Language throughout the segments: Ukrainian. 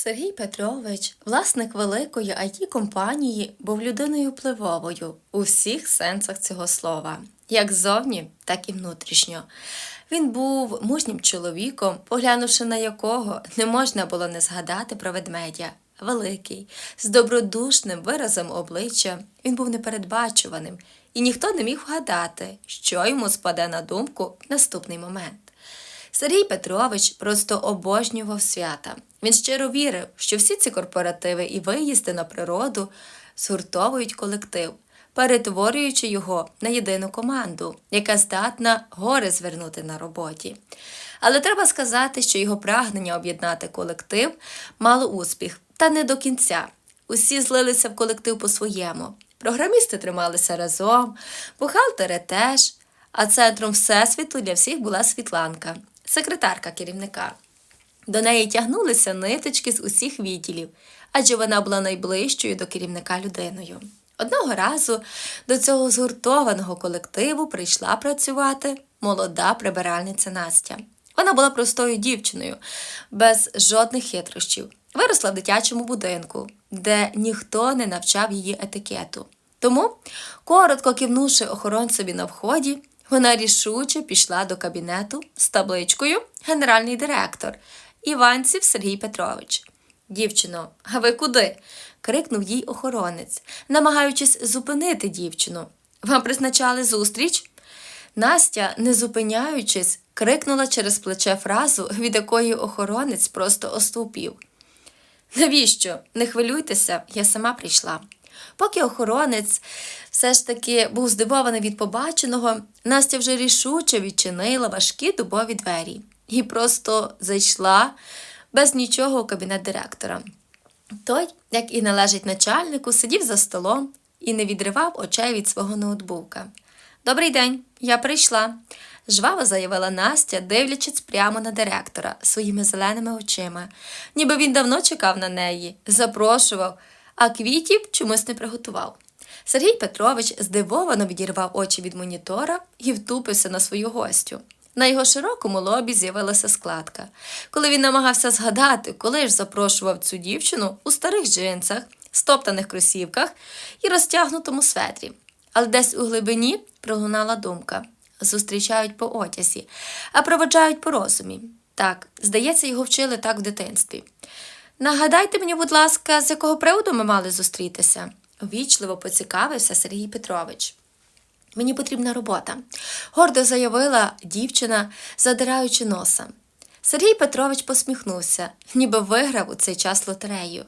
Сергій Петрович, власник великої it компанії, був людиною впливовою у всіх сенсах цього слова, як ззовні, так і внутрішньо. Він був мужнім чоловіком, поглянувши на якого не можна було не згадати про ведмедя. Великий, з добродушним виразом обличчя, він був непередбачуваним, і ніхто не міг вгадати, що йому спаде на думку в наступний момент. Сергій Петрович просто обожнював свята. Він щиро вірив, що всі ці корпоративи і виїзди на природу згуртовують колектив, перетворюючи його на єдину команду, яка здатна гори звернути на роботі. Але треба сказати, що його прагнення об'єднати колектив мало успіх, та не до кінця. Усі злилися в колектив по-своєму. Програмісти трималися разом, бухгалтери теж, а центром всесвіту для всіх була Світланка, секретарка керівника. До неї тягнулися ниточки з усіх відділів, адже вона була найближчою до керівника людиною. Одного разу до цього згуртованого колективу прийшла працювати молода прибиральниця Настя. Вона була простою дівчиною, без жодних хитрощів. Виросла в дитячому будинку, де ніхто не навчав її етикету. Тому, коротко кивнувши охоронцеві на вході, вона рішуче пішла до кабінету з табличкою Генеральний директор Іванців Сергій Петрович. Дівчино, а ви куди? крикнув їй охоронець, намагаючись зупинити дівчину. Вам призначали зустріч? Настя, не зупиняючись, крикнула через плече фразу, від якої охоронець просто оступів. Навіщо? Не хвилюйтеся, я сама прийшла. Поки охоронець все ж таки був здивований від побаченого, Настя вже рішуче відчинила важкі дубові двері і просто зайшла без нічого у кабінет директора. Той, як і належить начальнику, сидів за столом і не відривав очей від свого ноутбука. Добрий день, я прийшла, жваво заявила Настя, дивлячись прямо на директора своїми зеленими очима, ніби він давно чекав на неї, запрошував, а квітів чомусь не приготував. Сергій Петрович здивовано відірвав очі від монітора і втупився на свою гостю. На його широкому лобі з'явилася складка. Коли він намагався згадати, коли ж запрошував цю дівчину у старих джинсах, стоптаних кросівках і розтягнутому светрі. Але десь у глибині пролунала думка зустрічають по одязі, а проводжають по розумі. Так, здається, його вчили так в дитинстві. Нагадайте мені, будь ласка, з якого приводу ми мали зустрітися? Ввічливо поцікавився Сергій Петрович. Мені потрібна робота, гордо заявила дівчина, задираючи носа. Сергій Петрович посміхнувся, ніби виграв у цей час лотерею.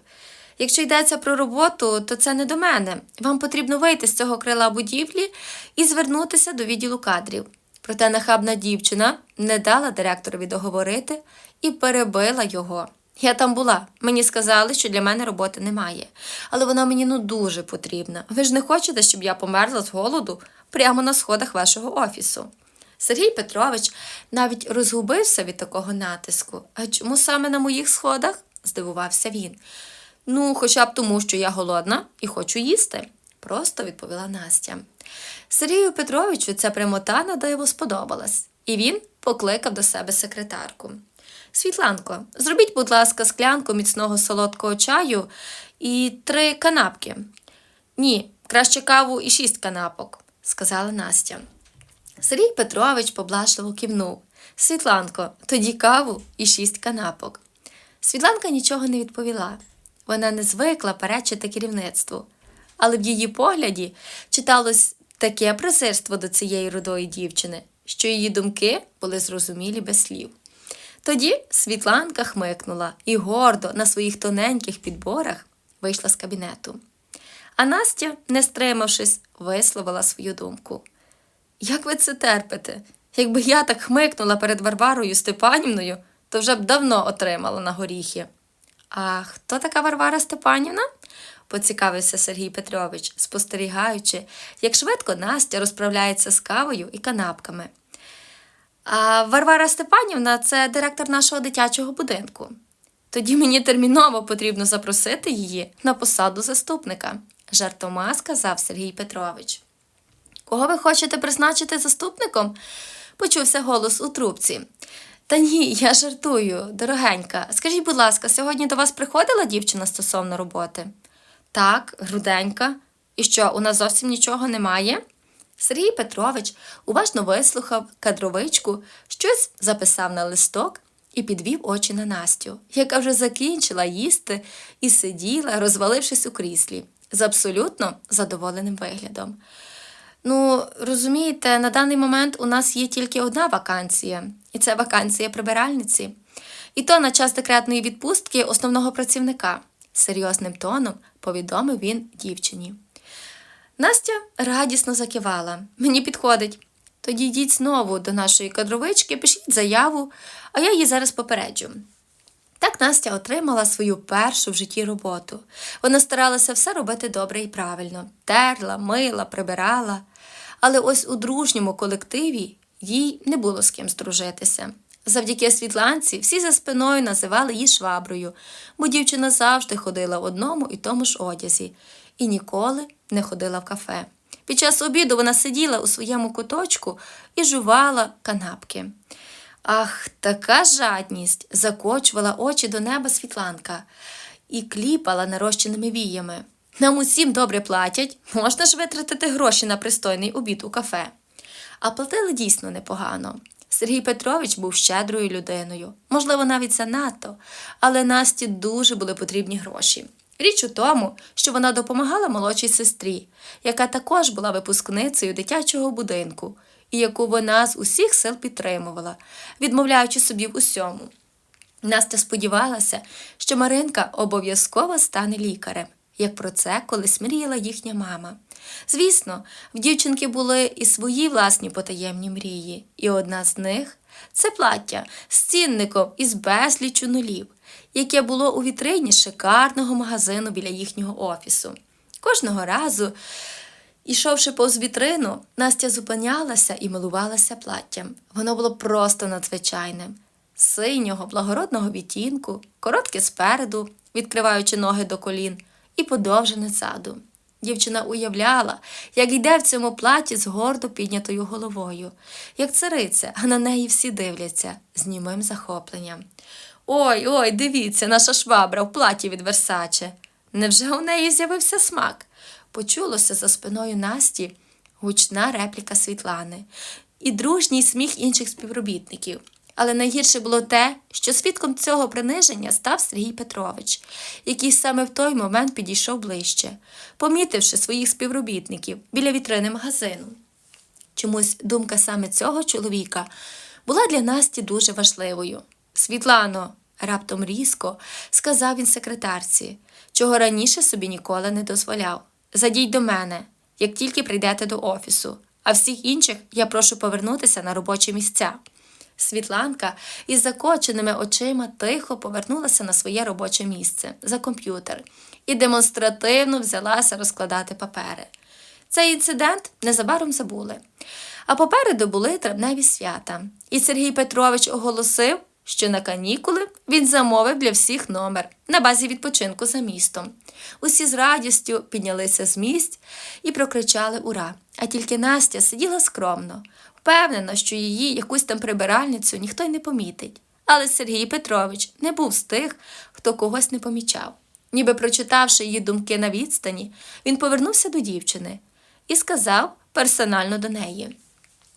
Якщо йдеться про роботу, то це не до мене. Вам потрібно вийти з цього крила будівлі і звернутися до відділу кадрів. Проте нахабна дівчина не дала директорові договорити і перебила його. Я там була. Мені сказали, що для мене роботи немає. Але вона мені ну дуже потрібна. Ви ж не хочете, щоб я померла з голоду прямо на сходах вашого офісу. Сергій Петрович навіть розгубився від такого натиску. А чому саме на моїх сходах? здивувався він. Ну, хоча б тому, що я голодна і хочу їсти, просто відповіла Настя. Сергію Петровичу ця прямота на сподобалась, і він покликав до себе секретарку. Світланко, зробіть, будь ласка, склянку міцного солодкого чаю і три канапки. Ні, краще каву і шість канапок, сказала Настя. Сергій Петрович поблажливо кивнув. Світланко, тоді каву і шість канапок. Світланка нічого не відповіла. Вона не звикла перечити керівництву, але в її погляді читалось таке презирство до цієї рудої дівчини, що її думки були зрозумілі без слів. Тоді Світланка хмикнула і гордо на своїх тоненьких підборах вийшла з кабінету. А Настя, не стримавшись, висловила свою думку. Як ви це терпите? Якби я так хмикнула перед Варварою Степанівною, то вже б давно отримала на горіхи. А хто така Варвара Степанівна? поцікавився Сергій Петрович, спостерігаючи, як швидко Настя розправляється з кавою і канапками. Варвара Степанівна це директор нашого дитячого будинку. Тоді мені терміново потрібно запросити її на посаду заступника, жартома сказав Сергій Петрович. Кого ви хочете призначити заступником? почувся голос у трубці. Та ні, я жартую, дорогенька. Скажіть, будь ласка, сьогодні до вас приходила дівчина стосовно роботи? Так, груденька. І що, у нас зовсім нічого немає? Сергій Петрович уважно вислухав кадровичку, щось записав на листок і підвів очі на Настю, яка вже закінчила їсти і сиділа, розвалившись у кріслі, з абсолютно задоволеним виглядом. Ну, розумієте, на даний момент у нас є тільки одна вакансія, і це вакансія прибиральниці. І то на час декретної відпустки основного працівника, серйозним тоном повідомив він дівчині. Настя радісно закивала. Мені підходить. Тоді йдіть знову до нашої кадровички, пишіть заяву, а я її зараз попереджу. Так Настя отримала свою першу в житті роботу. Вона старалася все робити добре і правильно: терла, мила, прибирала. Але ось у дружньому колективі їй не було з ким здружитися. Завдяки світланці всі за спиною називали її шваброю, бо дівчина завжди ходила в одному і тому ж одязі і ніколи не ходила в кафе. Під час обіду вона сиділа у своєму куточку і жувала канапки. Ах, така жадність закочувала очі до неба світланка і кліпала нарощеними віями. Нам усім добре платять, можна ж витратити гроші на пристойний обід у кафе. А платили дійсно непогано. Сергій Петрович був щедрою людиною, можливо, навіть занадто, але Насті дуже були потрібні гроші. Річ у тому, що вона допомагала молодшій сестрі, яка також була випускницею дитячого будинку, і яку вона з усіх сил підтримувала, відмовляючи собі в усьому. Настя сподівалася, що Маринка обов'язково стане лікарем, як про це колись мріяла їхня мама. Звісно, в дівчинки були і свої власні потаємні мрії, і одна з них це плаття з цінником із безлічу нулів, яке було у вітрині шикарного магазину біля їхнього офісу. Кожного разу, ішовши повз вітрину, Настя зупинялася і милувалася платтям. Воно було просто надзвичайним. Синього, благородного відтінку, коротке спереду, відкриваючи ноги до колін, і подовжене ззаду. Дівчина уявляла, як йде в цьому платі з гордо піднятою головою, як цариця, а на неї всі дивляться з німим захопленням. Ой, ой, дивіться, наша швабра в платі від Версаче. Невже у неї з'явився смак? Почулося за спиною Насті гучна репліка Світлани і дружній сміх інших співробітників. Але найгірше було те, що свідком цього приниження став Сергій Петрович, який саме в той момент підійшов ближче, помітивши своїх співробітників біля вітрини магазину. Чомусь думка саме цього чоловіка була для Насті дуже важливою. Світлано, раптом різко, сказав він секретарці, чого раніше собі ніколи не дозволяв. Зайдіть до мене, як тільки прийдете до офісу, а всіх інших я прошу повернутися на робочі місця. Світланка із закоченими очима тихо повернулася на своє робоче місце за комп'ютер і демонстративно взялася розкладати папери. Цей інцидент незабаром забули. А попереду були травневі свята, і Сергій Петрович оголосив, що на канікули він замовив для всіх номер на базі відпочинку за містом. Усі з радістю піднялися з місць і прокричали Ура! А тільки Настя сиділа скромно, впевнена, що її якусь там прибиральницю ніхто й не помітить. Але Сергій Петрович не був з тих, хто когось не помічав. Ніби прочитавши її думки на відстані, він повернувся до дівчини і сказав персонально до неї: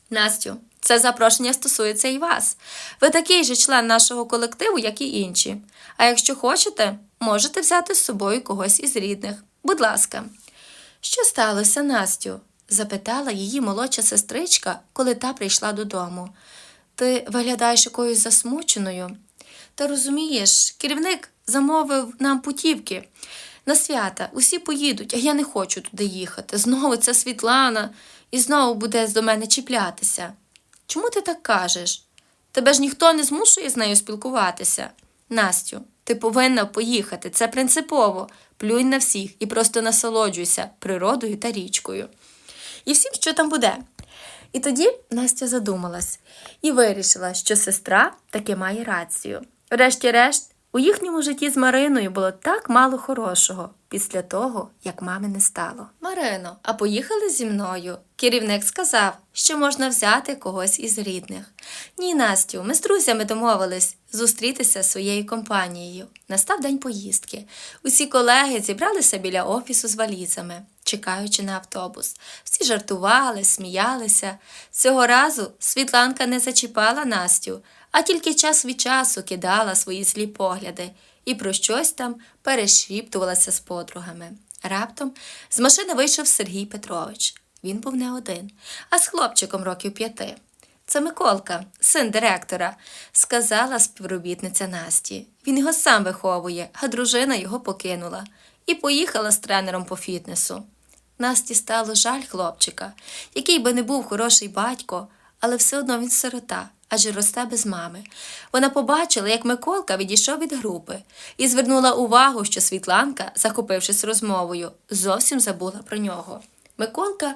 Настю, це запрошення стосується і вас. Ви такий же член нашого колективу, як і інші. А якщо хочете, можете взяти з собою когось із рідних. Будь ласка. Що сталося, Настю? Запитала її молодша сестричка, коли та прийшла додому. Ти виглядаєш якоюсь засмученою. Та розумієш, керівник замовив нам путівки на свята. Усі поїдуть, а я не хочу туди їхати. Знову ця Світлана і знову буде до мене чіплятися. Чому ти так кажеш? Тебе ж ніхто не змушує з нею спілкуватися. Настю, ти повинна поїхати, це принципово. Плюнь на всіх і просто насолоджуйся природою та річкою. І всім, що там буде. І тоді Настя задумалась і вирішила, що сестра таки має рацію. Врешті-решт, У їхньому житті з Мариною було так мало хорошого після того, як мами не стало. Марино, а поїхали зі мною? Керівник сказав, що можна взяти когось із рідних. Ні, Настю, ми з друзями домовились зустрітися зі своєю компанією. Настав день поїздки. Усі колеги зібралися біля офісу з валізами, чекаючи на автобус. Всі жартували, сміялися. Цього разу Світланка не зачіпала Настю, а тільки час від часу кидала свої злі погляди і про щось там перешіптувалася з подругами. Раптом з машини вийшов Сергій Петрович. Він був не один, а з хлопчиком років п'яти. Це Миколка, син директора, сказала співробітниця Насті. Він його сам виховує, а дружина його покинула і поїхала з тренером по фітнесу. Насті стало жаль хлопчика, який би не був хороший батько, але все одно він сирота, адже росте без мами. Вона побачила, як Миколка відійшов від групи, і звернула увагу, що Світланка, захопившись розмовою, зовсім забула про нього. Миколка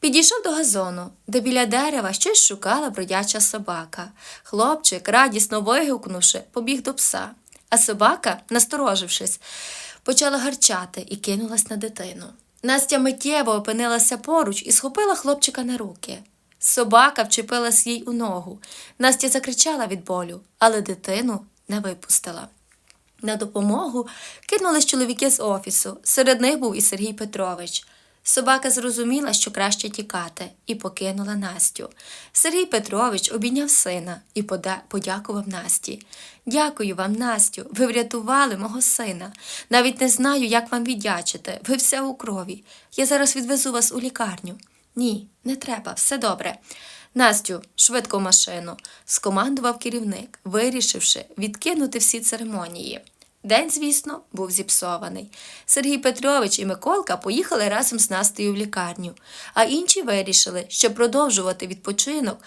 підійшов до газону, де біля дерева щось шукала бродяча собака. Хлопчик, радісно вигукнувши, побіг до пса, а собака, насторожившись, почала гарчати і кинулась на дитину. Настя миттєво опинилася поруч і схопила хлопчика на руки. Собака вчепилась їй у ногу. Настя закричала від болю, але дитину не випустила. На допомогу кинулись чоловіки з офісу. Серед них був і Сергій Петрович. Собака зрозуміла, що краще тікати, і покинула Настю. Сергій Петрович обійняв сина і подякував Насті. Дякую вам, Настю, ви врятували мого сина. Навіть не знаю, як вам віддячити. Ви вся у крові. Я зараз відвезу вас у лікарню. Ні, не треба, все добре. Настю, швидко машину, скомандував керівник, вирішивши відкинути всі церемонії. День, звісно, був зіпсований. Сергій Петрович і Миколка поїхали разом з Настею в лікарню, а інші вирішили, що продовжувати відпочинок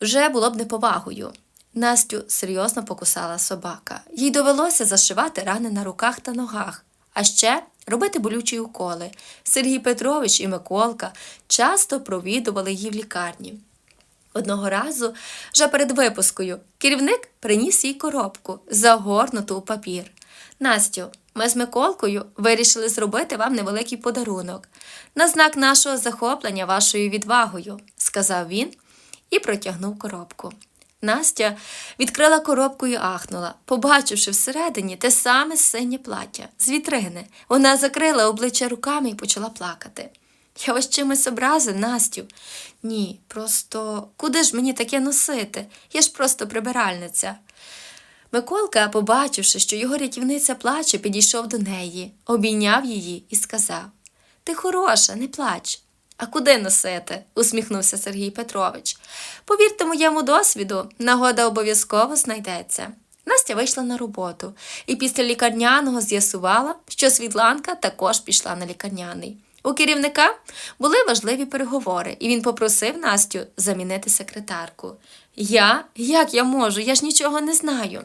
вже було б неповагою. Настю серйозно покусала собака. Їй довелося зашивати рани на руках та ногах, а ще робити болючі уколи. Сергій Петрович і Миколка часто провідували її в лікарні. Одного разу, вже перед випускою, керівник приніс їй коробку, загорнуту у папір. Настю, ми з Миколкою вирішили зробити вам невеликий подарунок на знак нашого захоплення вашою відвагою, сказав він і протягнув коробку. Настя відкрила коробку і ахнула, побачивши всередині те саме синє плаття з вітрини. Вона закрила обличчя руками і почала плакати. Я вас чимось образив, Настю. Ні, просто куди ж мені таке носити? Я ж просто прибиральниця. Миколка, побачивши, що його рятівниця плаче, підійшов до неї, обійняв її і сказав Ти хороша, не плач. А куди носити? усміхнувся Сергій Петрович. Повірте моєму досвіду, нагода обов'язково знайдеться. Настя вийшла на роботу і після лікарняного з'ясувала, що Світланка також пішла на лікарняний. У керівника були важливі переговори, і він попросив Настю замінити секретарку. Я? Як я можу? Я ж нічого не знаю.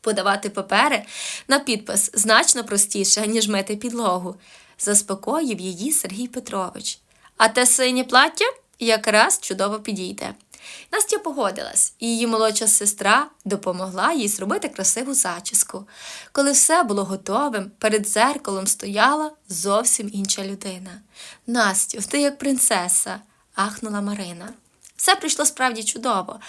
Подавати папери на підпис значно простіше, ніж мити підлогу, заспокоїв її Сергій Петрович. А те синє плаття якраз чудово підійде. Настя погодилась, і її молодша сестра допомогла їй зробити красиву зачіску. Коли все було готовим, перед дзеркалом стояла зовсім інша людина. Настю, ти як принцеса, ахнула Марина. Все прийшло справді чудово.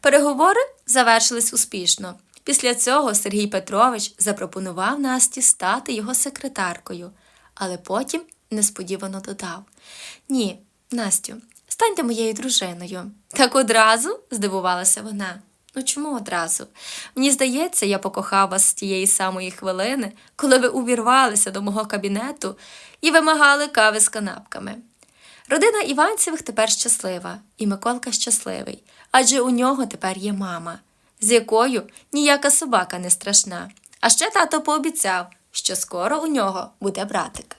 Переговори завершились успішно. Після цього Сергій Петрович запропонував Насті стати його секретаркою, але потім несподівано додав: Ні, Настю, станьте моєю дружиною. Так одразу здивувалася вона. Ну чому одразу? Мені здається, я покохав вас з тієї самої хвилини, коли ви увірвалися до мого кабінету і вимагали кави з канапками. Родина Іванцевих тепер щаслива, і Миколка щасливий, адже у нього тепер є мама, з якою ніяка собака не страшна. А ще тато пообіцяв, що скоро у нього буде братик.